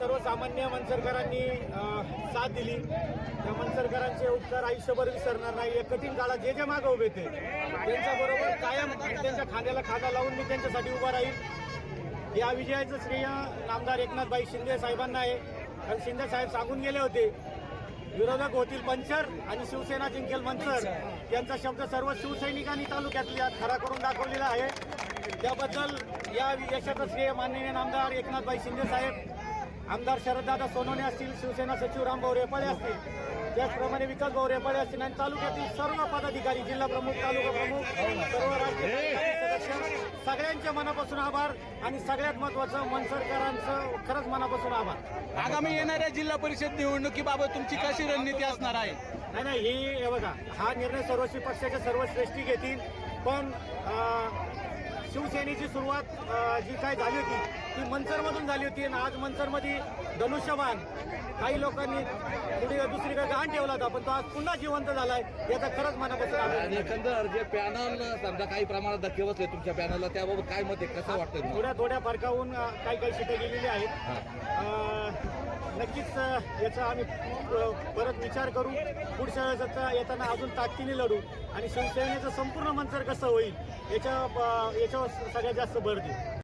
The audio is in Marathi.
सर्वसामान्य मनसरकरांनी साथ दिली. त्या मनसरकरांचे उपकार आयुष्यभर विसरणार नाही. या कठीण काळात जे जे मागं उभे ते त्यांच्याबरोबर कायम त्यांच्या खांद्याला खांदा लावून मी त्यांच्यासाठी उभा राहील. या विजयाचं श्रेय नामदार एकनाथबाई शिंदे साहेबांना आहे. कारण शिंदे साहेब सांगून गेले होते विरोधक होतील पंचर आणि शिवसेना जिंकेल मंचर. यांचा शब्द सर्व शिवसैनिकांनी तालुक्यातल्या खरा करून दाखवलेला आहे. त्याबद्दल या यशाचं श्रेय माननीय नामदार एकनाथभाई शिंदे साहेब आमदार शरददादा सोनवणे असतील शिवसेना सचिव रामभाऊ रेपाळे असतील त्याचप्रमाणे विकास भाऊ रेपाळे असतील आणि तालुक्यातील सर्व पदाधिकारी जिल्हा प्रमुख तालुका प्रमुख सर्व सदस्य सगळ्यांच्या मनापासून आभार आणि सगळ्यात महत्वाचं मनसरकरांचं खरंच मनापासून आभार. आगामी येणाऱ्या जिल्हा परिषद निवडणुकीबाबत तुमची कशी रणनीती असणार आहे? नाही नाही ही बघा हा निर्णय सर्वस्वी पक्षाच्या सर्व श्रेष्ठी घेतील पण शिवसेनेची सुरुवात जी काय झाली होती ती मनसरमधून झाली होती आणि आज मनसरमध्ये धनुष्यबाण. काही लोकांनी पुढे दुसरीकडे गहाण ठेवला होता पण तो आज पुन्हा जिवंत झालाय याचा खरंच मनापासून एकंदर जे पॅनल समजा काही प्रमाणात धक्के बसले तुमच्या पॅनलला त्याबाबत काय मत आहे? कसं वाटतं? थोड्या थोड्या फरकाहून काही काही सीटं गेलेली आहेत. नक्कीच याचा आम्ही परत विचार करू. पुढच्या वेळेस येताना अजून ताकदीने लढू. आणि शिवसेनेचं संपूर्ण मंचर कसं होईल याच्या याच्यावर सगळ्यात जास्त भर देऊ.